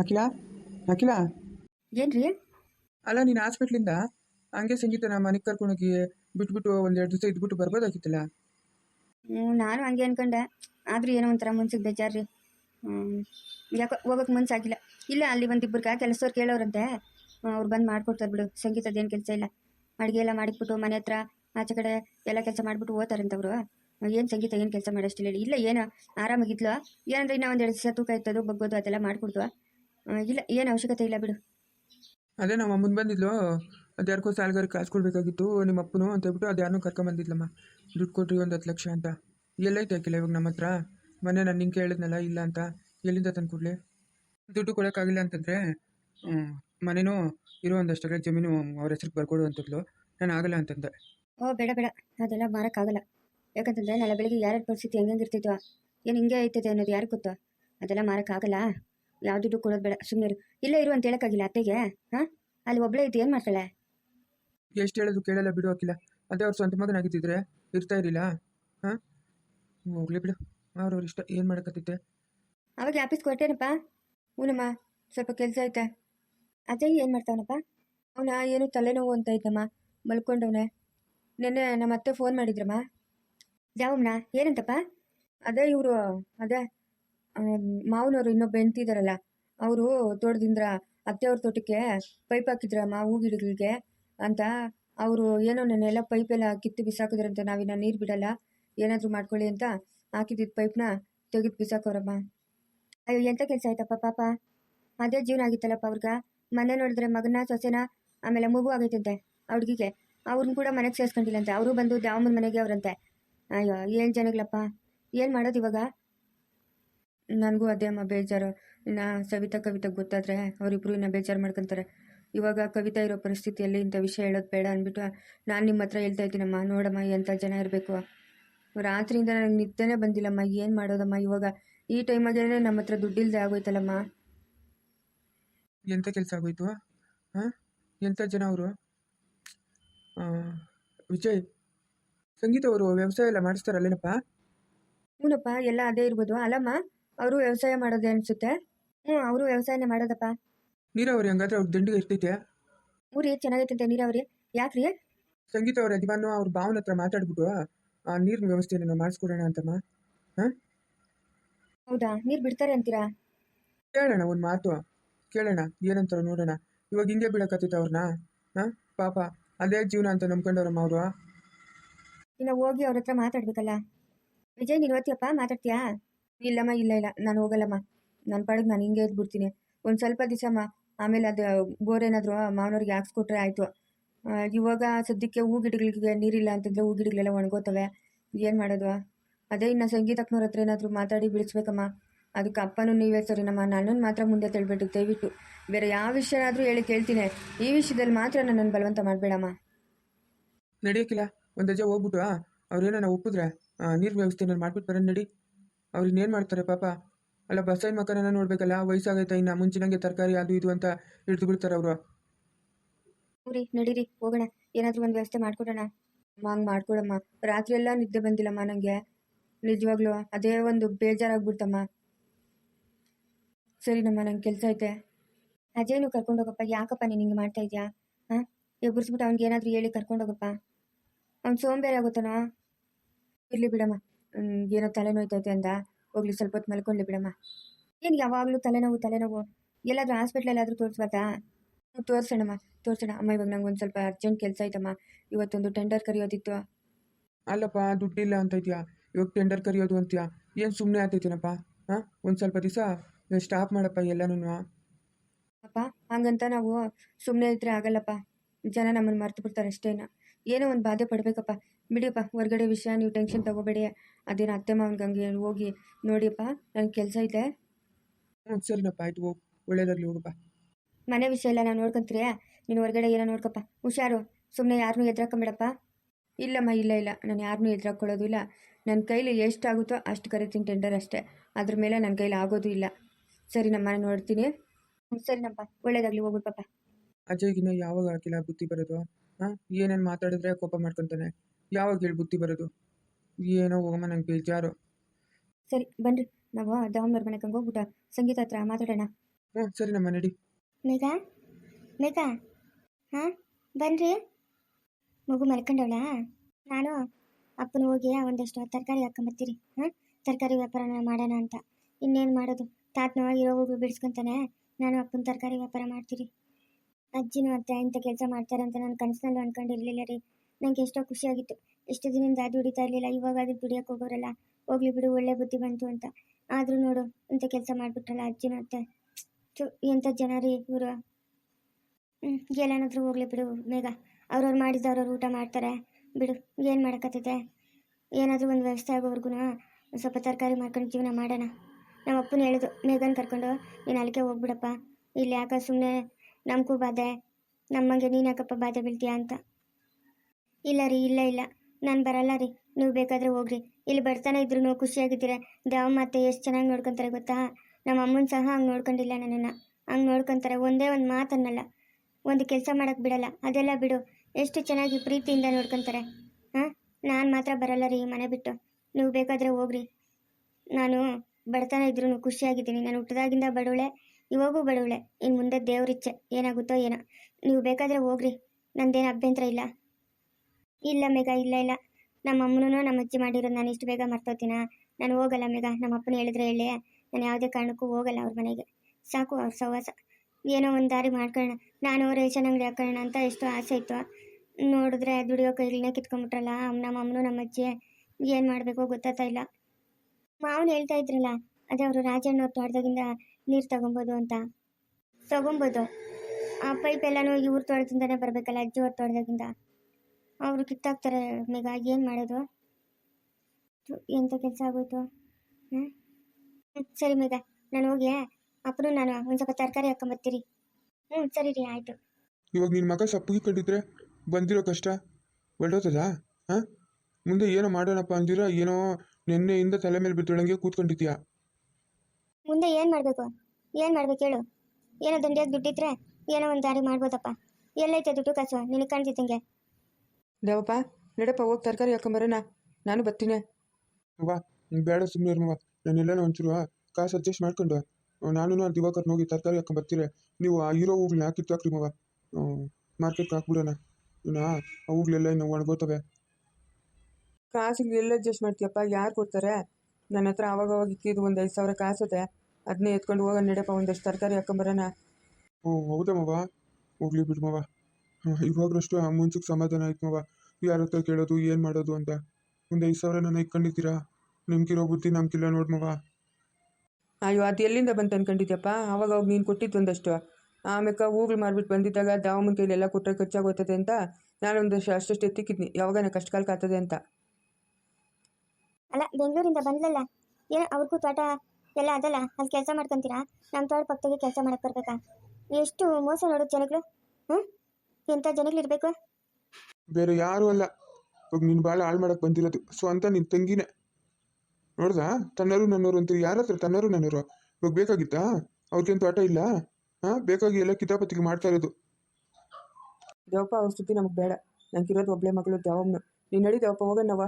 ಅಖಿಲ? ಅಖಿಲ? ಏನ್ರಿ? ಅಲ್ಲ ನೀನು ಹಾಸ್ಪಿಟ್ಲಿಂದ ಹಂಗೆ ಸಂಗೀತನ ಮನೆಗೆ ಕರ್ಕೊಂಡೋಗಿ ಬಿಟ್ಬಿಟ್ಟು ಒಂದೆರಡು ದಿವಸ ಇದ್ಬಿಟ್ಟು ಬರ್ಬೋದಾಗಿತ್ತಲ್ಲ? ಹ್ಞೂ ನಾನು ಹಂಗೆ ಅನ್ಕೊಂಡೆ. ಆದ್ರೂ ಏನೋ ಒಂಥರ ಮನ್ಸಿಗೆ ಬೇಜಾರ್ರಿ. ಯಾಕೋ ಹೋಗೋಕೆ ಮನ್ಸಾಗಿಲ್ಲ. ಇಲ್ಲ ಅಲ್ಲಿ ಒಂದು ಇಬ್ಬರಿಗೆ ಕೆಲಸವ್ರು ಕೇಳೋರಂತೆ ಅವ್ರು ಬಂದು ಮಾಡ್ಕೊಡ್ತಾರೆ ಬಿಡು. ಸಂಗೀತದ ಏನು ಕೆಲಸ ಇಲ್ಲ. ಅಡುಗೆ ಎಲ್ಲ ಮಾಡಿಬಿಟ್ಟು ಮನೆ ಹತ್ರ ಆಚೆ ಕಡೆ ಎಲ್ಲ ಕೆಲಸ ಮಾಡಿಬಿಟ್ಟು ಓದ್ತಾರಂತವ್ರು ಏನು ಸಂಗೀತ ಏನು ಕೆಲಸ ಮಾಡೋಷ್ಟಿಲ್ಲ. ಹೇಳಿ ಇಲ್ಲ ಏನು ಆರಾಮಾಗಿದ್ಲು. ಏನಂದ್ರೆ ಇನ್ನ ಒಂದ್ ಎರಡು ದಿವಸ ತೂಕ ಇತ್ತದು ಬಗ್ಗೋದು ಅದೆಲ್ಲ ಮಾಡಿಕೊಡ್ದು. ಇಲ್ಲ ಏನು ಅವಶ್ಯಕತೆ ಇಲ್ಲ ಬಿಡು. ಅದೇ ನಮ್ಮ ಮುಂದೆ ಬಂದಿದ್ಲು ಅದು ಯಾರಿಗೋ ಸಾಲಗಾರ ಕಾಸು ಕೊಡಬೇಕಾಗಿತ್ತು ನಿಮ್ಮ ಅಪ್ಪನು ಅಂತ ಹೇಳ್ಬಿಟ್ಟು ಅದು ಯಾರನ್ನೂ ಕರ್ಕೊಂಬಂದಿದ್ಲಮ್ಮ ದುಡ್ಡು ಕೊಟ್ರಿ ಒಂದು ಹತ್ತು ಲಕ್ಷ ಅಂತ. ಎಲ್ಲೈತೆ ಹಾಕಿಲ್ಲ ಇವಾಗ ನಮ್ಮ ಹತ್ರ. ಮೊನ್ನೆ ನಾನು ನಿಂಗೆ ಕೇಳಿದ್ನಲ್ಲ ಇಲ್ಲ ಅಂತ. ಎಲ್ಲಿಂದ ತಂದು ಕೊಡಲಿ? ದುಡ್ಡು ಕೊಡೋಕ್ಕಾಗಿಲ್ಲ ಅಂತಂದರೆ ಮನೇನೂ ಇರೋ ಒಂದಷ್ಟು ಜಮೀನು ಅವ್ರ ಹೆಸ್ರಿಗೆ ಬರ್ಕೊಡು ಅಂತಿದ್ಲು ನಾನು ಆಗಲ್ಲ ಅಂತಂದೆ. ಓ ಬೇಡ ಬೇಡ. ಅದೆಲ್ಲ ಮಾರೋಕ್ಕಾಗಲ್ಲ ಯಾಕಂತಂದ್ರೆ ನಾಳೆ ಬೆಳಿಗ್ಗೆ ಯಾರ್ಯಾರ ಪರಿಸ್ಥಿತಿ ಹೆಂಗಿರ್ತಿದ್ವ ಏನು ಹಿಂಗೆ ಐತದೆ ಅನ್ನೋದು ಯಾರಿಗೆ ಗೊತ್ತು ಅದೆಲ್ಲ ಮಾರೋಕ್ಕಾಗಲ್ಲ ಯಾವ ದುಡ್ಡು ಕೊಡೋದು ಬೇಡ ಸುಮ್ಮನೆ ಇರು ಇಲ್ಲೇ ಇರು ಅಂತ ಹೇಳೋಕ್ಕಾಗಿಲ್ಲ ಅತ್ತೆಗೆ ಹಾಂ? ಅಲ್ಲಿ ಒಬ್ಬಳೇ ಇದ್ದು ಏನು ಮಾಡ್ತಾಳೆ? ಎಷ್ಟು ಹೇಳಿದ್ರು ಕೇಳಲ್ಲ ಬಿಡು ಹಾಕಿಲ್ಲ ಅದೇ ಅವ್ರ ಸ್ವಂತ ಮಗನಾಗಿದ್ದಿದ್ರೆ ಇರ್ತಾ ಇರಲಿಲ್ಲ ಹಾಂ? ಹೋಗ್ಲಿ ಬಿಡು. ಅವ್ರವ್ರ ಇಷ್ಟ ಏನು ಮಾಡಕತ್ತೈತೆ ಅವಾಗ ಆಫೀಸ್ ಕೊಟ್ಟೇನಪ್ಪ ಹೂನಮ್ಮ ಸ್ವಲ್ಪ ಕೆಲಸ ಐತೆ. ಅಜಯ್ ಏನು ಮಾಡ್ತಾವನಪ್ಪ? ಅವನ ಏನು ತಲೆನೋವು ಅಂತ ಐತಮ್ಮ ಮಲ್ಕೊಂಡವನೆ. ನಿನ್ನೆ ನಮ್ಮ ಅತ್ತೆ ಫೋನ್ ಮಾಡಿದ್ರಮ್ಮ. ಯಾವಮ್ಮನ ಏನಂತಪ್ಪ? ಅದೇ ಇವರು ಅದೇ. ಮಾವನವರು ಇನ್ನೊಬ್ಬ ಹೆಂಡ್ತಿದಾರಲ್ಲ ಅವರು ತೋಟದಿಂದ ಅತ್ತೆಯವ್ರ ತೋಟಕ್ಕೆ ಪೈಪ್ ಹಾಕಿದ್ರಮ್ಮ ಹೂ ಗಿಡಗಳಿಗೆ ಅಂತ, ಅವರು ಏನೋ ನೆನ್ನೆಲ್ಲ ಪೈಪೆಲ್ಲ ಕಿತ್ತು ಬಿಸಾಕಿದ್ರಂತ, ನಾವಿನ್ನ ನೀರು ಬಿಡಲ್ಲ, ಏನಾದರೂ ಮಾಡ್ಕೊಳ್ಳಿ ಅಂತ ಹಾಕಿದ್ದಿದ್ದ ಪೈಪ್ನ ತೆಗೆದು ಬಿಸಾಕೋರಮ್ಮ. ಅಯ್ಯೋ ಎಂಥ ಕೆಲಸ ಆಯ್ತಪ್ಪ ಪಾಪ. ಅದೇ ಜೀವನ ಆಗಿತ್ತಲ್ಲಪ್ಪ ಅವ್ರಿಗೆ. ಮನೆ ನೋಡಿದ್ರೆ ಮಗನ ಸೊಸೆನ, ಆಮೇಲೆ ಮಗು ಆಗೈತಂತೆ ಹುಡುಗಿಗೆ. ಅವ್ರನ್ನ ಕೂಡ ಮನೆಗೆ ಸೇರಿಸ್ಕೊಂಡಿಲ್ಲಂತೆ. ಅವರು ಬಂದು ದ್ಯಾವಮ್ಮನ ಮನೆಗೆ ಅವರಂತೆ. ಅಯ್ಯೋ ಏನು ಜನಗಳಪ್ಪ. ಏನು ಮಾಡೋದು ಇವಾಗ? ನನಗೂ ಅದೇ ಅಮ್ಮ ಬೇಜಾರು. ಇನ್ನು ಸವಿತಾ ಕವಿತಾ ಗೊತ್ತಾದರೆ ಅವರಿಬ್ಬರು ಇನ್ನು ಬೇಜಾರು ಮಾಡ್ಕೊತಾರೆ. ಇವಾಗ ಕವಿತಾ ಇರೋ ಪರಿಸ್ಥಿತಿಯಲ್ಲಿ ಇಂಥ ವಿಷಯ ಹೇಳೋದು ಬೇಡ ಅಂದ್ಬಿಟ್ಟು ನಾನು ನಿಮ್ಮ ಹತ್ರ ಹೇಳ್ತಾ ಇದ್ದೀನಮ್ಮ. ನೋಡಮ್ಮ ಎಂಥ ಜನ ಇರಬೇಕು. ರಾತ್ರಿಯಿಂದ ನನಗೆ ನಿದ್ದೆನೇ ಬಂದಿಲ್ಲಮ್ಮ. ಏನು ಮಾಡೋದಮ್ಮ ಇವಾಗ? ಈ ಟೈಮಾಗೇನೆ ನಮ್ಮ ಹತ್ರ ದುಡ್ಡಿಲ್ದೆ ಆಗೋಯ್ತಲ್ಲಮ್ಮ. ಎಂಥ ಕೆಲಸ ಆಗೋಯ್ತು? ಹಾಂ? ಎಂಥ ಜನ ಅವರು? ವಿಜಯ್ ಸಂಗೀತ ಅವರು ವ್ಯವಸಾಯ ಎಲ್ಲ ಮಾಡಿಸ್ತಾರಲ್ಲೇನಪ್ಪ? ಹ್ಞೂನಪ್ಪ ಎಲ್ಲ ಅದೇ ಇರ್ಬೋದು. ಅಲ್ಲಮ್ಮ ಅವರು ವ್ಯವಸಾಯ ಮಾಡೋದೇ ಅನ್ಸುತ್ತೆ. ಹ್ಞೂ ಅವರು ವ್ಯವಸಾಯನೇ ಮಾಡೋದಪ್ಪ. ನೀರಾವರಿ ಹಂಗಾದ್ರೆ ಅವ್ರ ದಂಡಿಗೆ ಇರ್ತೈತೆ? ಊರಿ ಚೆನ್ನಾಗೈತಂತೆ ನೀರಾವರಿ? ಯಾಕ್ರಿ? ಸಂಗೀತ ಅವ್ರ ಯಜಮಾನು ಅವ್ರ ಭಾವನ ಹತ್ರ ಮಾತಾಡ್ಬಿಟ್ಟು ಆ ನೀರಿನ ವ್ಯವಸ್ಥೆಯನ್ನು ಮಾಡಿಸ್ಕೊಡೋಣ ಅಂತಮ್ಮ. ಹಾಂ? ಹೌದಾ? ನೀರು ಬಿಡ್ತಾರೆ ಅಂತೀರಾ? ಕೇಳೋಣ ಒಂದು ಮಾತು. ಕೇಳೋಣ ಏನಂತಾರ ನೋಡೋಣ. ಇವಾಗ ಹಿಂಗೆ ಬಿಡಕತ್ತೈತೆ ಅವ್ರನ್ನ ಹಾಂ? ಪಾಪ. ಅದೇ ಜೀವನ ಅಂತ ನಂಬ್ಕೊಂಡವ್ರಮ್ಮ ಅವರು. ಇನ್ನು ಹೋಗಿ ಅವ್ರ ಹತ್ರ ಮಾತಾಡ್ಬೇಕಲ್ಲ. ವಿಜಯ್ ನೀನು ಓದ್ತೀಯಪ್ಪ? ಮಾತಾಡ್ತೀಯಾ? ಇಲ್ಲಮ್ಮ, ಇಲ್ಲ ಇಲ್ಲ. ನಾನು ಹೋಗಲ್ಲಮ್ಮ. ನನ್ನ ಪಾಡಿಗೆ ನಾನು ಹಿಂಗೆ ಇದ್ಬಿಡ್ತೀನಿ. ಒಂದು ಸ್ವಲ್ಪ ದಿವಸಮ್ಮ. ಆಮೇಲೆ ಅದು ಬೋರ್ ಏನಾದರೂ ಮಾವನವ್ರಿಗೆ ಹಾಕ್ಸ್ಕೊಟ್ರೆ ಆಯಿತು. ಇವಾಗ ಸದ್ಯಕ್ಕೆ ಹೂ ಗಿಡಗಳಿಗೆ ನೀರಿಲ್ಲ ಅಂತಂದರೆ ಹೂ ಗಿಡಗಳೆಲ್ಲ ಒಣಗೋತವೆ. ಏನು ಮಾಡೋದು? ಅದೇ ಇನ್ನು ಸಂಗೀತಕ್ಕನವ್ರ ಹತ್ರ ಏನಾದರೂ ಮಾತಾಡಿ ಬಿಡಿಸ್ಬೇಕಮ್ಮ. ಅದಕ್ಕೆ ಅಪ್ಪನೂ ನೀವೇ ಸರಿನಮ್ಮ. ನನ್ನನ್ನು ಮಾತ್ರ ಮುಂದೆ ತಳ್ಬಿಟ್ಟು, ದಯವಿಟ್ಟು ಬೇರೆ ಯಾವ ವಿಷಯನಾದರೂ ಹೇಳಿ ಕೇಳ್ತೀನಿ. ಈ ವಿಷಯದಲ್ಲಿ ಮಾತ್ರ ನನ್ನನ್ನು ಬಲವಂತ ಮಾಡಬೇಡಮ್ಮ. ನಡೆಯೋಕ್ಕಿಲ್ಲ ಒಂದು ಅಜ್ಜ ಹೋಗ್ಬಿಟ್ಟು ಅವ್ರೇನ ಒಪ್ಪಿದ್ರೆ ನೀರು ವ್ಯವಸ್ಥೆ ನಾನು ಮಾಡ್ಬಿಟ್ಟು ಬರೋಣ ನಡಿ. ಅವ್ರು ಇನ್ನೇನು ಮಾಡ್ತಾರೆ ಪಾಪ? ಅಲ್ಲ ಬಸ್ಸೈನ್ ಮಕ್ಕಳನ್ನ ನೋಡ್ಬೇಕಲ್ಲ, ವಯಸ್ಸಾಗೈತೆ, ಇನ್ನ ಮುಂಚಿನಂಗೆ ತರಕಾರಿ ಅದು ಇದು ಅಂತ ಹಿಡಿದು ಬಿಡ್ತಾರೆ ಅವರು. ಊರಿ ನಡೀರಿ, ಹೋಗೋಣ. ಏನಾದರೂ ಒಂದು ವ್ಯವಸ್ಥೆ ಮಾಡ್ಕೊಡೋಣ. ಹಂಗೆ ಮಾಡ್ಕೊಡಮ್ಮ. ರಾತ್ರಿ ಎಲ್ಲ ನಿದ್ದೆ ಬಂದಿಲ್ಲಮ್ಮ ನನಗೆ ನಿಜವಾಗ್ಲೂ, ಅದೇ ಒಂದು ಬೇಜಾರಾಗ್ಬಿಡ್ತಮ್ಮ. ಸರಿನಮ್ಮ, ನಂಗೆ ಕೆಲಸ ಐತೆ. ಅಜಯ್ನು ಕರ್ಕೊಂಡೋಗಪ್ಪ ಯಾಕಪ್ಪ ನೀನು ಹಿಂಗೆ ಮಾಡ್ತಾ ಇದೆಯಾ? ಹಾಂ? ಎಬ್ಬರಿಸ್ಬಿಟ್ಟು ಅವ್ನಿಗೆ ಏನಾದರೂ ಹೇಳಿ ಕರ್ಕೊಂಡೋಗಪ್ಪ ಅವ್ನು ಸೋಂಬೇರಿ ಆಗುತ್ತಾನೋ ಇರಲಿ ಬಿಡಮ್ಮ. ಏನೋ ತಲೆನೋಯ್ತೈತೆ ಅಂದ. ಹೋಗ್ಲಿ ಸ್ವಲ್ಪ ಹೊತ್ತು ಮಲ್ಕೊಂಡ್ಲಿ ಬಿಡಮ್ಮ. ಏನು ಯಾವಾಗಲೂ ತಲೆನೋವು ತಲೆನೋವು. ಎಲ್ಲಾದರೂ ಹಾಸ್ಪಿಟ್ಲಲ್ಲಾದರೂ ತೋರಿಸ್ಬಾರ್ದಾ? ತೋರಿಸೋಣಮ್ಮ ತೋರಿಸೋಣ. ಅಮ್ಮ ಇವಾಗ ನಂಗೆ ಒಂದು ಸ್ವಲ್ಪ ಅರ್ಜೆಂಟ್ ಕೆಲಸ ಐತಮ್ಮ. ಇವತ್ತೊಂದು ಟೆಂಡರ್ ಕರೆಯೋದಿತ್ತು. ಅಲ್ಲಪ್ಪ ದುಡ್ಡಿಲ್ಲ ಅಂತ ಇದೆಯಾ? ಇವಾಗ ಟೆಂಡರ್ ಕರಿಯೋದು ಅಂತೀಯಾ? ಏನು ಸುಮ್ಮನೆ ಆಗ್ತೈತೇನಪ್ಪ? ಹಾಂ? ಒಂದು ಸ್ವಲ್ಪ ದಿವಸ ಸ್ಟಾಪ್ ಮಾಡಪ್ಪ ಎಲ್ಲನೂ ಅಪ್ಪ ಹಂಗಂತ ನಾವು ಸುಮ್ಮನೆ ಇದ್ರೆ ಆಗಲ್ಲಪ್ಪ. ಜನ ನಮ್ಮನ್ನು ಮರ್ತು ಬಿಡ್ತಾರೆ ಅಷ್ಟೇನ ಏನೋ ಒಂದು ಬಾಧೆ ಪಡಬೇಕಪ್ಪ. ಬಿಡಿಯಪ್ಪ ಹೊರಗಡೆ ವಿಷಯ ನೀವು ಟೆನ್ಷನ್ ತಗೋಬೇಡಿ. ಅದೇನು ಅತ್ತೆ ಮಾವನ್ಗೆ ಹಂಗೆ ಹೋಗಿ ನೋಡಿಯಪ್ಪ ನನಗೆ ಕೆಲಸ ಐತೆ. ಹ್ಞೂ ಸರಿನಪ್ಪ ಆಯ್ತು ಹೋಗು. ಒಳ್ಳೇದಾಗಲಿ ಹೋಗಪ್ಪ ಮನೆ ವಿಷಯ ಎಲ್ಲ ನಾನು ನೋಡ್ಕೊಂತೀರಿ. ನೀನು ಹೊರಗಡೆ ಏನೋ ನೋಡ್ಕಪ್ಪ. ಹುಷಾರು. ಸುಮ್ಮನೆ ಯಾರನ್ನೂ ಎದ್ರಾಕೊಂಬೇಡಪ್ಪ. ಇಲ್ಲಮ್ಮ ಇಲ್ಲ ಇಲ್ಲ. ನಾನು ಯಾರನ್ನೂ ಎದುರಾಕೊಳ್ಳೋದು ಇಲ್ಲ. ನನ್ನ ಕೈಲಿ ಎಷ್ಟಾಗುತ್ತೋ ಅಷ್ಟು ಕರಿತೀನಿ ಟೆಂಡರ್ ಅಷ್ಟೇ. ಅದ್ರ ಮೇಲೆ ನನ್ನ ಕೈಲಿ ಆಗೋದು ಇಲ್ಲ. ಸರಿನಮ್ಮ ನಾನು ನೋಡ್ತೀನಿ. ಹ್ಞೂ ಸರಿನಪ್ಪ ಒಳ್ಳೇದಾಗಲಿ ಹೋಗ್ಬಿಟ್ಟಪ್ಪ ಇನ್ನೂ ಯಾವಾಗ ಹಾಕಿಲ್ಲ ಬುದ್ಧಿ ಬರೋದು? ಹಾಂ? ಏನೇನು ಮಾತಾಡಿದ್ರೆ ಕೋಪ ಮಾಡ್ಕೊಂತಾನೆ. ಯಾವಾಗ ಹೇಳಿ ಬುದ್ಧಿ ಬರೋದು? ಏನೋ ಹೋಗಮ್ಮ ನಂಗೆ ಬೇಜಾರು. ಸರಿ ಬನ್ರಿ. ನಾವು ದಾವಣಗೆರೆ ಮನೆಗೆ ಹೋಗ್ಬಿಟ್ಟು ಸಂಗೀತ ಹತ್ರ ಮಾತಾಡೋಣ. ಹ್ಞೂ ಸರಿನಮ್ಮ ನಡಿ. ಮೇಘ? ಮೇಘ? ಹಾಂ? ಬನ್ರಿ. ಮಗು ಮಲ್ಕೊಂಡವಳ? ನಾನು ಅಪ್ಪನ ಹೋಗಿ ಒಂದಷ್ಟು ತರಕಾರಿ ಹಾಕೊಂಬತ್ತೀರಿ ಹಾಂ? ತರಕಾರಿ ವ್ಯಾಪಾರನ ಮಾಡೋಣ ಅಂತ. ಇನ್ನೇನು ಮಾಡೋದು? ತಾತ್ನವಾಗಿ ಇರೋ ಹೋಗಿ ಬಿಡಿಸ್ಕೊಂತಾನೆ. ನಾನು ಅಪ್ಪನ ತರಕಾರಿ ವ್ಯಾಪಾರ ಮಾಡ್ತೀರಿ ಅಜ್ಜಿನೂ ಅತ್ತೆ ಇಂಥ ಕೆಲಸ ಮಾಡ್ತಾರೆ ಅಂತ ನಾನು ಕನಸಿನಲ್ಲೂ ಅನ್ಕೊಂಡಿರ್ಲಿಲ್ಲ ರೀ. ನನಗೆ ಎಷ್ಟೋ ಖುಷಿಯಾಗಿತ್ತು. ಎಷ್ಟು ದಿನದಿಂದ ದುಡಿತಾ ಇರಲಿಲ್ಲ. ಇವಾಗ ಅದು ದುಡಿಯೋಕೆ ಹೋಗೋರಲ್ಲ. ಹೋಗ್ಲಿ ಬಿಡು, ಒಳ್ಳೆ ಬುದ್ಧಿ ಬಂತು ಅಂತ. ಆದರೂ ನೋಡು, ಇಂಥ ಕೆಲಸ ಮಾಡಿಬಿಟ್ರಲ್ಲ ಅಜ್ಜಿನೂ ಅತ್ತೆ. ಚು ಎಂಥ ಜನ ರೀ ಇವರು? ಎಲ್ಲಾನಾದ್ರೂ ಹೋಗ್ಲಿ ಬಿಡು ಬೇಗ ಅವ್ರವ್ರು ಮಾಡಿದ್ದು ಅವ್ರವ್ರು ಊಟ ಮಾಡ್ತಾರೆ. ಬಿಡು, ಏನು ಮಾಡೋಕ್ಕತ್ತೈತೆ ಏನಾದರೂ ಒಂದು ವ್ಯವಸ್ಥೆ ಆಗೋವರೆಗೂ ಸ್ವಲ್ಪ ತರಕಾರಿ ಮಾಡ್ಕೊಂಡು ಜೀವನ ಮಾಡೋಣ. ನಮ್ಮ ಅಪ್ಪನ ಹೇಳಿದ್ರು ಮೇಘನ್ ಕರ್ಕೊಂಡು, ನೀನು ಅಲ್ಲಿಗೆ ಹೋಗ್ಬಿಡಪ್ಪ. ಇಲ್ಲಿ ಯಾಕೆ ಸುಮ್ಮನೆ ನಮಗೂ ಬಾಧೆ. ನಮ್ಮಂಗೆ ನೀನು ಯಾಕಪ್ಪ ಬಾಧೆ ಬೀಳ್ತೀಯಾ ಅಂತ. ಇಲ್ಲ ರೀ, ಇಲ್ಲ ಇಲ್ಲ. ನಾನು ಬರಲ್ಲ ರೀ. ನೀವು ಬೇಕಾದರೆ ಹೋಗ್ರಿ. ಇಲ್ಲಿ ಬರ್ತಾನೆ ಇದ್ರು ಖುಷಿಯಾಗಿದ್ದೀರ? ದೇವ ಮತ್ತೆ ಎಷ್ಟು ಚೆನ್ನಾಗಿ ನೋಡ್ಕೊತಾರೆ ಗೊತ್ತಾ? ನಮ್ಮ ಅಮ್ಮನ ಸಹ ಹಂಗೆ ನೋಡ್ಕೊಂಡಿಲ್ಲ ನನ್ನನ್ನು. ಹಂಗೆ ನೋಡ್ಕೊತಾರೆ, ಒಂದೇ ಒಂದು ಮಾತನ್ನಲ್ಲ. ಒಂದು ಕೆಲಸ ಮಾಡೋಕ್ಕೆ ಬಿಡಲ್ಲ. ಅದೆಲ್ಲ ಬಿಡು. ಎಷ್ಟು ಚೆನ್ನಾಗಿ ಪ್ರೀತಿಯಿಂದ ನೋಡ್ಕೊತಾರೆ. ಹಾಂ? ನಾನು ಮಾತ್ರ ಬರಲ್ಲ ರೀ, ಮನೆ ಬಿಟ್ಟು. ನೀವು ಬೇಕಾದರೆ ಹೋಗ್ರಿ. ನಾನು ಬಡತನ ಇದ್ರೂ ಖುಷಿಯಾಗಿದ್ದೀನಿ. ನಾನು ಹುಟ್ಟದಾಗಿಂದ ಬಡವಳೆ. ಇವಾಗೂ ಬಡವಳೆ ಇನ್ನು ಮುಂದೆ ದೇವ್ರಿಚ್ಛೆ ಏನಾಗುತ್ತೋ ಏನೋ. ನೀವು ಬೇಕಾದರೆ ಹೋಗ್ರಿ, ನಂದೇನು ಅಭ್ಯಂತರ ಇಲ್ಲ. ಇಲ್ಲ ಮೇಘ, ಇಲ್ಲ ಇಲ್ಲ. ನಮ್ಮ ಅಮ್ಮನೂ ನಮ್ಮ ಅಜ್ಜಿ ಮಾಡಿರೋದು ನಾನು ಇಷ್ಟು ಬೇಗ ಮರ್ತೋತೀನ ನಾನು ಹೋಗಲ್ಲ ಮೇಘ ನಮ್ಮ ಅಪ್ಪನ ಹೇಳಿದ್ರೆ ಹೇಳಿ. ನಾನು ಯಾವುದೇ ಕಾರಣಕ್ಕೂ ಹೋಗಲ್ಲ ಅವ್ರ ಮನೆಗೆ. ಸಾಕು ಅವ್ರ ಸಹವಾಸ. ಏನೋ ಒಂದು ದಾರಿ ಮಾಡ್ಕೊಳ್ಳೋಣ. ನಾನು ರೇಷನ್ ಅಂಗಡಿ ಹಾಕೊಳ್ಳೋಣ ಅಂತ ಎಷ್ಟು ಆಸೆ ಇತ್ತು. ನೋಡಿದ್ರೆ ದುಡಿಯೋ ಕೈಲಿನೇ ಕಿತ್ಕೊಂಡ್ಬಿಟ್ರಲ್ಲ ನಮ್ಮ ಅಮ್ಮನೂ ನಮ್ಮ ಅಜ್ಜಿ ಏನು ಮಾಡಬೇಕೋ ಗೊತ್ತಾಗ್ತಾ ಇಲ್ಲ. ಮಾವನು ಹೇಳ್ತಾ ಇದ್ರಲ್ಲ, ಅದೇ ಅವರು ರಾಜಣ್ಣವ್ರ ತೋಟದಾಗಿಂದ ನೀರು ತಗೊಬೋದು ಅಂತ. ತಗೊಬೋದು. ಆ ಪೈಪ್ ಎಲ್ಲನೂ ಇವ್ರ ತೋಟದಿಂದನೇ ಬರಬೇಕಲ್ಲ, ಅಜ್ಜಿ ಅವ್ರ ತೋಟದಾಗಿಂದ. ಅವರು ಕಿತ್ತಾಕ್ತಾರೆ ಮೇಗ ಏನು ಮಾಡೋದು? ಎಂಥ ಕೆಲಸ ಆಗೋಯ್ತು? ಹ್ಞೂ ಸರಿ ಮೇಗ ನಾನು ಹೋಗಿ ಅಪ್ಪನು ನಾನು, ಒಂದು ಸ್ವಲ್ಪ ತರಕಾರಿ ಹಾಕೊಂಬರ್ತೀರಿ ಹ್ಞೂ ಸರಿ ರೀ, ಆಯಿತು. ಇವಾಗ ನಿನ್ನ ಮಗ ಸಪ್ಪಗೆ ಕಟ್ಟಿದ್ರೆ ಬಂದಿರೋ ಕಷ್ಟ ಒಳ್ಳೋತದ ಹಾಂ? ಮುಂದೆ ಏನೋ ಮಾಡೋಣಪ್ಪ ಅಂದಿರ, ಏನೋ ನಿನ್ನೆಯಿಂದ ತಲೆ ಮೇಲೆ ಬಿದ್ದೊಳಂಗೆ ಕೂತ್ಕೊಂಡಿದ್ಯಾ ಮುಂದೆ ಏನು ಮಾಡಬೇಕು? ಏನು ಮಾಡ್ಬೇಕು ಹೇಳು? ಏನೋ ದುಡ್ಡು ದುಡ್ಡಿದ್ರೆ ಏನೋ ಒಂದು ದಾರಿ ಮಾಡ್ಬೋದಪ್ಪ. ಎಲ್ಲೈತೆ ದುಡ್ಡು ಕಾಸು ನಿನಗೆ ಕಾಣ್ತಿದ್ದಂಗೆ. ದೇವಪ್ಪ ನಡಪ್ಪ ಹೋಗಿ ತರಕಾರಿ ಹಾಕೊಂಬರೋಣ. ನಾನು ಬರ್ತೀನಿ. ವಾ ಬೇಡ ಸುಮ್ಮನೆ ಇರ್ಮವ ನಾನೆಲ್ಲ ಒಂಚೂರು ಕಾಸು ಅಡ್ಜಸ್ಟ್ ಮಾಡ್ಕೊಂಡು. ನಾನು ದಿವಾಕರ್ನ ಹೋಗಿ ತರಕಾರಿ ಹಾಕೊಂಡ್ ಬರ್ತೀರಿ. ನೀವು ಆ ಹೀರೋ ಹೂಗಳನ್ನ ಕಿತ್ತಾಕ್ರಿ ಮವ. ಮಾರ್ಕೆಟ್ಗೆ ಹಾಕ್ಬಿಡೋಣ. ಇನ್ನು ಆ ಹೂಗಳೆಲ್ಲ ಇನ್ನು ಒಣಗೋತವೆ. ಕಾಸಿಗೆ ಎಲ್ಲ ಅಡ್ಜಸ್ಟ್ ಮಾಡ್ತೀಯಪ್ಪ? ಯಾರು ಕೊಡ್ತಾರೆ? ನನ್ನ ಹತ್ರ ಅವಾಗ ಅವಾಗ ಇಕ್ಕಿದ್ದು ಒಂದು ಐದು ಸಾವಿರ ಕಾಸತ್ತೆ ಅದನ್ನೇ ಎತ್ಕೊಂಡು ಹೋಗೋ ನಡೆಯಪ್ಪ ಒಂದಷ್ಟು ತರಕಾರಿ ಹಾಕೊಂಬರೋಣ ಓ ಮವ ಹೋಗ್ಲಿ ಬಿಡು ಮವ ಇವಾಗಷ್ಟು ಆ ಮುಂಚೆಗೆ ಸಮಾಧಾನ ಆಯ್ತು ಮವ ಯಾರ ಹತ್ರ ಕೇಳೋದು ಏನು ಮಾಡೋದು ಅಂತ. ಒಂದು ಐದು ಸಾವಿರ ನಾನು ಇಟ್ಕೊಂಡಿದ್ದೀರಾ? ನಿಮ್ಗಿರೋ ಬುದ್ಧಿ ನಮ್ಗಿಲ್ಲ ನೋಡ್ ಮವ ಅಯ್ಯೋ ಅದು ಎಲ್ಲಿಂದ ಬಂತು ಅನ್ಕೊಂಡಿದ್ಯಪ್ಪ? ಅವಾಗ ಅವಾಗ ನೀನು ಕೊಟ್ಟಿದ್ದು ಒಂದಷ್ಟು. ಆಮೇಲೆ ಹೂಗಳು ಮಾರ್ಬಿಟ್ಟು ಬಂದಿದ್ದಾಗ ದಾವಮ್ಮನ ಕೈಲೆಲ್ಲ ಕೊಟ್ಟರೆ ಖರ್ಚಾಗೋಗ್ತದೆ ಅಂತ ನಾನೊಂದಷ್ಟು ಅಷ್ಟಷ್ಟು ಎತ್ತಿಕ್ಕಿದ್ನಿ. ಯಾವಾಗ ಕಷ್ಟ ಕಾಲಕ್ಕೆ ಆಗ್ತದೆ ಅಂತ. ಅಲ್ಲ ಬೆಂಗಳೂರಿಂದ ಬಂದ್ಲಲ್ಲ? ಏನೋ ಅವ್ರಿಗೂ ತೋಟ ಎಲ್ಲ ಅದಲ್ಲ ಅಲ್ಲಿ ಕೆಲಸ ಮಾಡ್ಕೊಂತೀರಾ? ನಮ್ಮ ತೋಟ ಪಕ್ಕದಾಗೆ ಕೆಲಸ ಮಾಡಕ್ಕೆ ಬರ್ಬೇಕಾ? ಎಷ್ಟು ಮೋಸ ನೋಡೋದು ಜನಗಳು? ಹ್ಞೂ ಎಂಥ ಇರಬೇಕು? ಬೇರೆ ಯಾರೂ ಅಲ್ಲ. ಇವಾಗ ನಿನ್ನ ಭಾಳ ಹಾಳು ಮಾಡಕ್ಕೆ ಬಂದಿರೋದು. ಸೊ ಅಂತ ನಿನ್ನ ತಂಗಿನೇ. ನೋಡ್ದಾ? ತನ್ನರು ನನ್ನೋರು ಅಂತೀರಿ. ಯಾರ ಹತ್ರ ತನ್ನರು ನನ್ನೋರು? ಇವಾಗ ಬೇಕಾಗಿತ್ತಾ? ಅವ್ರಿಗೇನು ತೋಟ ಇಲ್ಲ? ಹಾಂ ಬೇಕಾಗಿ ಎಲ್ಲ ಕಿತಾಪತಿಗೆ ಮಾಡ್ತಾ ಇರೋದು. ದೇವಪ್ಪ ಅವ್ರ ಸ್ಥಿತಿ ನಮಗೆ ಬೇಡ. ನಂಗಿರೋದು ಒಬ್ಬಳೆ ಮಗಳು ದೇವಮ್ಮನ ನೀನು ನಡಿ ದೇವಪ್ಪ ಹೋಗೋಣ ನಾವ.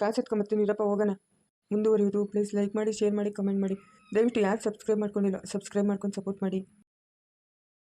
ಕಾಸು ಎತ್ಕೊಂಬತ್ತೀನಿ ಇರಪ್ಪ, ಹೋಗೋಣ. ಮುಂದುವರಿಯೋದು ಪ್ಲೀಸ್ ಲೈಕ್ ಮಾಡಿ, ಶೇರ್ ಮಾಡಿ, ಕಮೆಂಟ್ ಮಾಡಿ. ದಯವಿಟ್ಟು ಯಾರು ಸಬ್ಸ್ಕ್ರೈಬ್ ಮಾಡ್ಕೊಂಡಿಲ್ಲ, ಸಬ್ಸ್ಕ್ರೈಬ್ ಮಾಡ್ಕೊಂಡು ಸಪೋರ್ಟ್ ಮಾಡಿ.